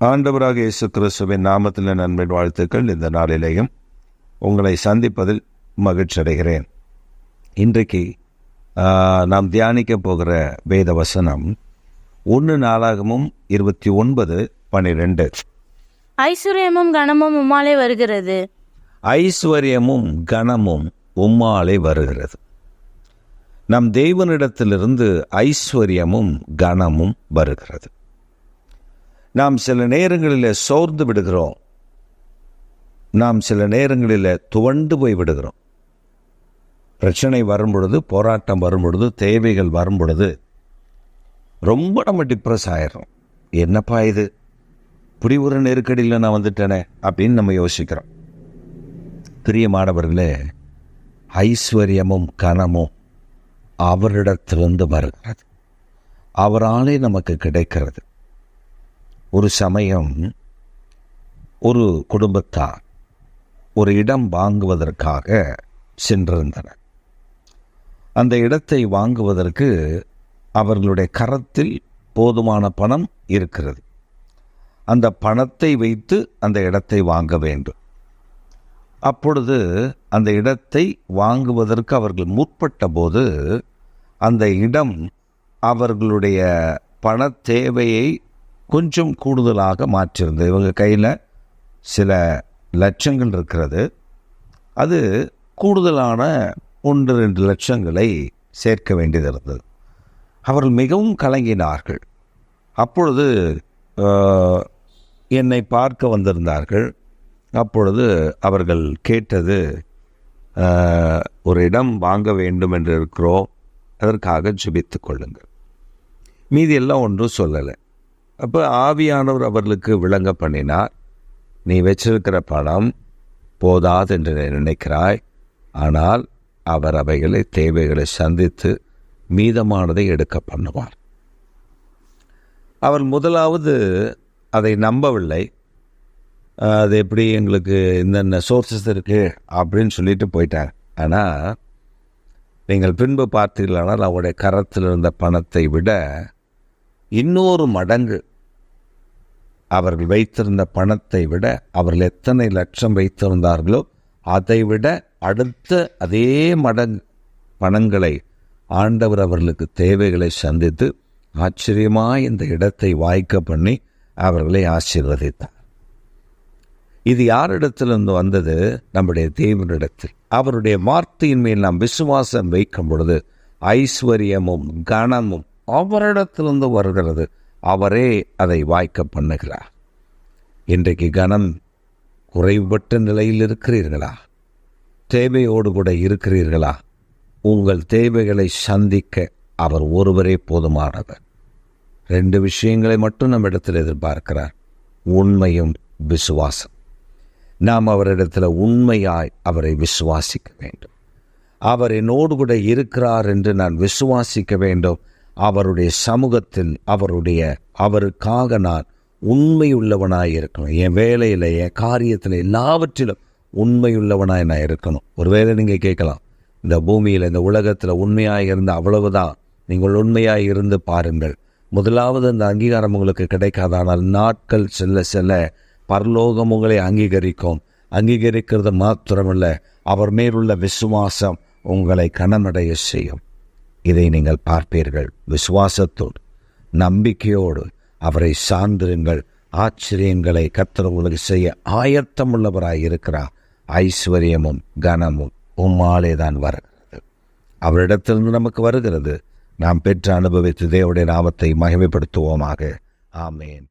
ஆண்டவராக இயேசு கிறிஸ்துவின் நாமத்தில் நண்பன் வாழ்த்துக்கள். இந்த நாளிலேயும் உங்களை சந்திப்பதில் மகிழ்ச்சி அடைகிறேன். இன்றைக்கு நாம் தியானிக்க போகிற வேத வசனம் ஒன்று நாளாகமும் இருபத்தி ஒன்பது பன்னிரெண்டு ஐஸ்வர்யமும் கனமும் உம்மாலே வருகிறது. ஐஸ்வர்யமும் கனமும் உம்மாலே வருகிறது. நம் தேவனிடத்திலிருந்து ஐஸ்வர்யமும் கனமும் வருகிறது. நாம் சில நேரங்களில் சோர்ந்து விடுகிறோம். நாம் சில நேரங்களில் துவண்டு போய் விடுகிறோம். பிரச்சனை வரும் பொழுது போராட்டம் வரும் பொழுது தேவைகள் வரும் பொழுது ரொம்ப நம்ம டிப்ரெஸ் ஆயிடுறோம். என்னப்பா இது? இப்படி ஒரு நெருக்கடியில் நான் வந்துட்டேனே அப்படின்னு நம்ம யோசிக்கிறோம். பிரியமானவர்களே ஐஸ்வர்யமும் கனமும் அவரிடத்திலிருந்து வருகிறது. அவராலே நமக்கு கிடைக்கிறது. ஒரு சமயம் ஒரு குடும்பத்தார் ஒரு இடம் வாங்குவதற்காக சென்றிருந்தனர். அந்த இடத்தை வாங்குவதற்கு அவர்களுடைய கரத்தில் போதுமான பணம் இருக்கிறது. அந்த பணத்தை வைத்து அந்த இடத்தை வாங்க வேண்டும். அப்பொழுது அந்த இடத்தை வாங்குவதற்கு அவர்கள் முற்பட்ட போது அந்த இடம் அவர்களுடைய பண தேவையை கொஞ்சம் கூடுதலாக மாற்றியிருந்தது இவங்க கையில் சில லட்சங்கள் இருக்கிறது. அது கூடுதலான ஒன்று ரெண்டு லட்சங்களை சேர்க்க வேண்டியது இருந்தது அவர்கள் மிகவும் கலங்கினார்கள். அப்பொழுது என்னை பார்க்க வந்திருந்தார்கள். அப்பொழுது அவர்கள் கேட்டது ஒரு இடம் வாங்க வேண்டும் என்று இருக்கிறோம். அதற்காக ஜுபித்து கொள்ளுங்கள். மீதியெல்லாம் ஒன்றும் சொல்லலை. அப்போ ஆவியானவர் அவர்களுக்கு விளங்க பண்ணினார். நீ வச்சிருக்கிற பணம் போதாது என்று நீ நினைக்கிறாய். ஆனால் அவர் அவைகளை தேவைகளை சந்தித்து மீதமானதை எடுக்க பண்ணுவார். அவர் முதலாவது அதை நம்பவில்லை. அது எப்படி எங்களுக்கு என்னென்ன சோர்சஸ் இருக்குது அப்படின்னு சொல்லிட்டு போயிட்டாங்க ஆனால் நீங்கள் பின்பு பார்த்தீர்களானால் அவருடைய கரத்தில் இருந்த பணத்தை விட இன்னொரு மடங்கு அவர்கள் வைத்திருந்த பணத்தை விட அவர்கள் எத்தனை லட்சம் வைத்திருந்தார்களோ அதை விட அடுத்த அதே மடங்கு பணங்களை ஆண்டவர் அவர்களுக்கு தேவைகளை சந்தித்து ஆச்சரியமாக இந்த இடத்தை வாய்க்க பண்ணி அவர்களை ஆசீர்வதித்தார். இது யாரிடத்திலிருந்து வந்தது? நம்முடைய தேவனிடத்தில். அவருடைய வார்த்தையின் மேல் நாம் விசுவாசம் வைக்கும் பொழுது ஐஸ்வர்யமும் கனமும் அவரிடத்திலிருந்து வருகிறது. அவரே அதை வாய்க்க பண்ணுகிறார். இன்றைக்கு கனம் குறைபட்ட நிலையில் இருக்கிறீர்களா? தேவையோடு கூட இருக்கிறீர்களா? உங்கள் தேவைகளை சந்திக்க அவர் ஒருவரே போதுமானவர். ரெண்டு விஷயங்களை மட்டும் நம்ம இடத்தில் எதிர்பார்க்கிறார். உண்மையும் விசுவாசம். நாம் அவரிடத்தில் உண்மையாய் அவரை விசுவாசிக்க வேண்டும். அவர் என்னோடு கூட இருக்கிறார் என்று நான் விசுவாசிக்க வேண்டும். அவருடைய சமூகத்தில் அவருடைய அவருக்காக நான் உண்மையுள்ளவனாய் இருக்கணும் என் வேலையில் என் காரியத்தில் எல்லாவற்றிலும் உண்மையுள்ளவனாய் நான் இருக்கணும். ஒருவேளை நீங்கள் கேட்கலாம் இந்த பூமியில் இந்த உலகத்தில் உண்மையாக இருந்த அவ்வளவுதான். நீங்கள் உண்மையாக இருந்து பாருங்கள். முதலாவது அந்த அங்கீகாரம் உங்களுக்கு கிடைக்காதானால் நாட்கள் செல்ல செல்ல பரலோகம் உங்களை அங்கீகரிக்கும். அங்கீகரிக்கிறது மாத்திரமல்ல அவர் மேலுள்ள விசுவாசம் உங்களை கனமடைய செய்யும். இதை நீங்கள் பார்ப்பீர்கள். விசுவாசத்தோடு நம்பிக்கையோடு அவரை சார்ந்திருங்கள். ஆச்சரியங்களை கர்த்தர் உங்களுக்கு செய்ய ஆயத்தமுள்ளவராய் இருக்கிறார். ஐஸ்வர்யமும் கனமும் உம்மாலே தான் வருகிறது. அவரிடத்திலிருந்து நமக்கு வருகிறது. நாம் பெற்று அனுபவித்து தேவடைய நாமத்தை மகிமைப்படுத்துவோமாக. ஆமேன்.